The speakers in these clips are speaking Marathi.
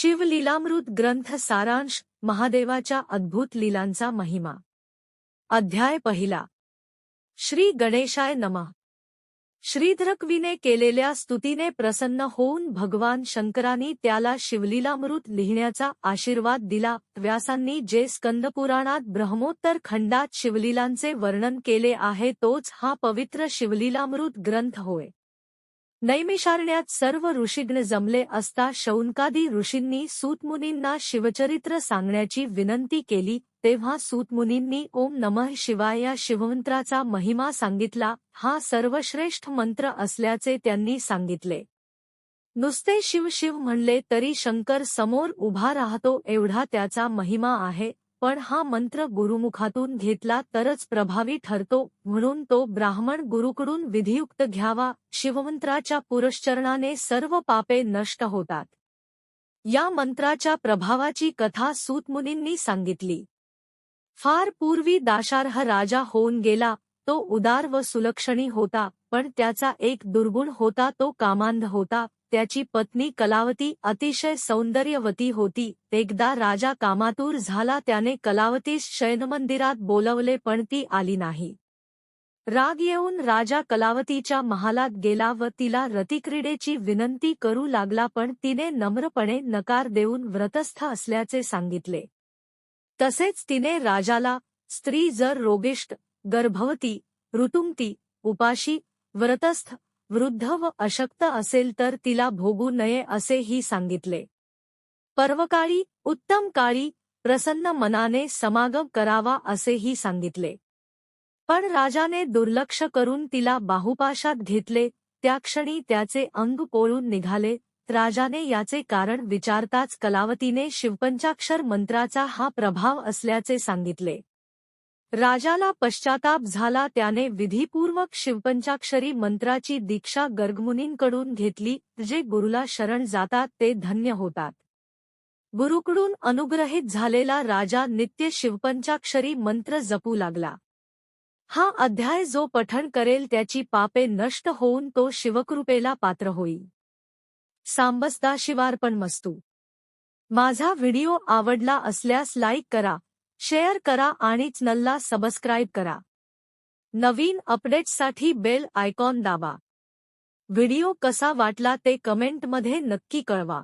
शिवलीलामृत ग्रंथ सारांश महादेवाच्या अद्भुत लीलांचा महिमा. अध्याय पहिला. श्री गणेशाय नमः. श्रीधरकवीने केलेल्या स्तुतीने प्रसन्न होऊन भगवान शंकरांनी त्याला शिवलीलामृत लिहिण्याचा आशीर्वाद दिला. व्यासांनी जे स्कंदपुराणात ब्रह्मोत्तर खंडात शिवलीलांचे वर्णन केले आहे तोच हा पवित्र शिवलीलामृत ग्रंथ होय. नैमिषारण्यात सर्व ऋषिग्न जमले असता शौनकादी ऋषींनी सूतमुनींना शिवचरित्र सांगण्याची विनंती केली तेव्हा सूतमुनींनी ओम नमः शिवाय या शिवमंत्राचा महिमा सांगितला हा सर्वश्रेष्ठ मंत्र असल्याचे त्यांनी सांगितले. नुसते शिव शिव म्हणले तरी शंकर समोर उभा राहतो एवढा त्याचा महिमा आहे. पण हा मंत्र गुरुमुखातून घेतला तरच प्रभावी ठरतो म्हणून तो ब्राह्मण गुरुकडून विधियुक्त घ्यावा शिवमंत्राच्या पुरश्चरणाने सर्व पापे नष्ट होतात. या मंत्राच्या प्रभावाची कथा सूतमुनींनी सांगितली. फार पूर्वी दाशार्ह राजा होऊन गेला तो उदार व सुलक्षणी होता पण त्याचा एक दुर्गुण होता तो कामांध होता त्याची पत्नी कलावती अतिशय सौंदर्यवती होती. एकदा राजा कामातूर झाला त्याने कलावतीस शयनमंदिरात बोलवले पण ती आली नाही. राग येऊन राजा कलावतीच्या महालात गेला व तिला रतिक्रीडेची विनंती करू लागला पण तिने नम्रपणे नकार देऊन व्रतस्थ असल्याचे सांगितले. तसेच तिने राजाला स्त्री जर रोगिष्ट गर्भवती ऋतुंगती उपाशी व्रतस्थ वृद्ध व अशक्त असेल तर तिला भोगू नये असेही सांगितले. पर्वकाळी उत्तम काळी प्रसन्न मनाने समागम करावा असेही सांगितले. पण राजाने दुर्लक्ष करून तिला बाहुपाशात घेतले त्या क्षणी त्याचे अंग पोळून निघाले राजाने याचे कारण विचारताच कलावतीने शिवपंचाक्षर मंत्राचा हा प्रभाव असल्याचे सांगितले. राजाला पश्चाताप झाला त्याने विधीपूर्वक शिवपंचाक्षरी मंत्राची दीक्षा गर्गमुनींकडून घेतली जे गुरुला शरण जातात ते धन्य होतात. गुरुकडून अनुग्रहित झालेला राजा नित्य शिवपंचाक्षरी मंत्र जपू लागला. हा अध्याय जो पठण करेल त्याची पापे नष्ट होऊन तो शिवकृपेला पात्र होईल सांबसदा शिवार्पण मस्तू माझा व्हिडिओ आवडला असल्यास लाईक करा शेअर करा आणि चॅनलला सबस्क्राईब करा. नवीन अपडेट्ससाठी बेल आयकॉन दाबा. व्हिडिओ कसा वाटला ते कमेंटमध्ये नक्की कळवा.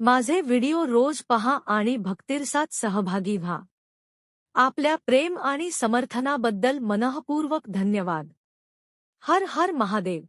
माझे व्हिडिओ रोज पहा आणि भक्तिरसात सहभागी व्हा. आपल्या प्रेम आणि समर्थनाबद्दल मनःपूर्वक धन्यवाद. हर हर महादेव.